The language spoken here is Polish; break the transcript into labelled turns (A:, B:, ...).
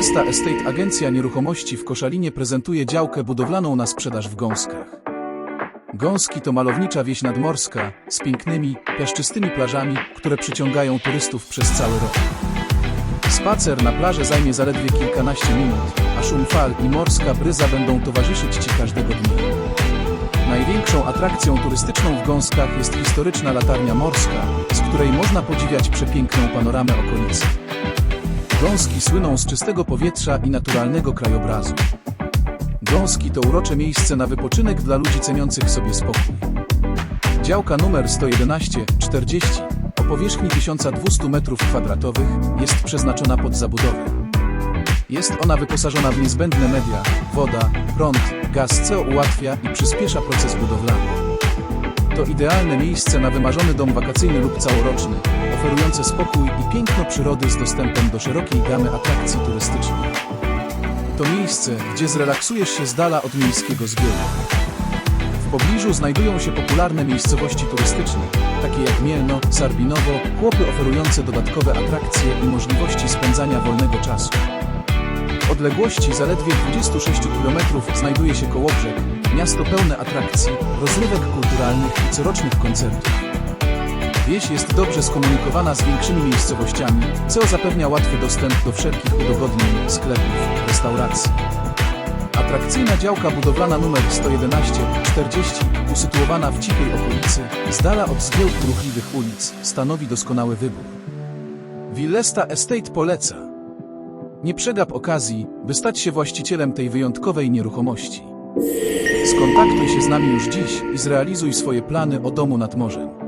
A: Willesta Estate Agencja Nieruchomości w Koszalinie prezentuje działkę budowlaną na sprzedaż w Gąskach. Gąski to malownicza wieś nadmorska z pięknymi, piaszczystymi plażami, które przyciągają turystów przez cały rok. Spacer na plaży zajmie zaledwie kilkanaście minut, a szum fal i morska bryza będą towarzyszyć Ci każdego dnia. Największą atrakcją turystyczną w Gąskach jest historyczna latarnia morska, z której można podziwiać przepiękną panoramę okolicy. Gąski słyną z czystego powietrza i naturalnego krajobrazu. Gąski to urocze miejsce na wypoczynek dla ludzi ceniących sobie spokój. Działka numer 111-40 o powierzchni 1200 m2 jest przeznaczona pod zabudowę. Jest ona wyposażona w niezbędne media, woda, prąd, gaz, co ułatwia i przyspiesza proces budowlany. To idealne miejsce na wymarzony dom wakacyjny lub całoroczny, oferujące spokój i piękno przyrody z dostępem do szerokiej gamy atrakcji turystycznych. To miejsce, gdzie zrelaksujesz się z dala od miejskiego zbioru. W pobliżu znajdują się popularne miejscowości turystyczne, takie jak Mielno, Sarbinowo, chłopy oferujące dodatkowe atrakcje i możliwości spędzania wolnego czasu. W odległości zaledwie 26 km znajduje się Kołobrzeg, miasto pełne atrakcji, rozrywek kulturalnych i corocznych koncertów. Wieś jest dobrze skomunikowana z większymi miejscowościami, co zapewnia łatwy dostęp do wszelkich udogodnień, sklepów, restauracji. Atrakcyjna działka budowlana numer 111-40, usytuowana w cichej okolicy, z dala od zgiełku ruchliwych ulic, stanowi doskonały wybór. Willesta Estate poleca. Nie przegap okazji, by stać się właścicielem tej wyjątkowej nieruchomości. Skontaktuj się z nami już dziś i zrealizuj swoje plany o domu nad morzem.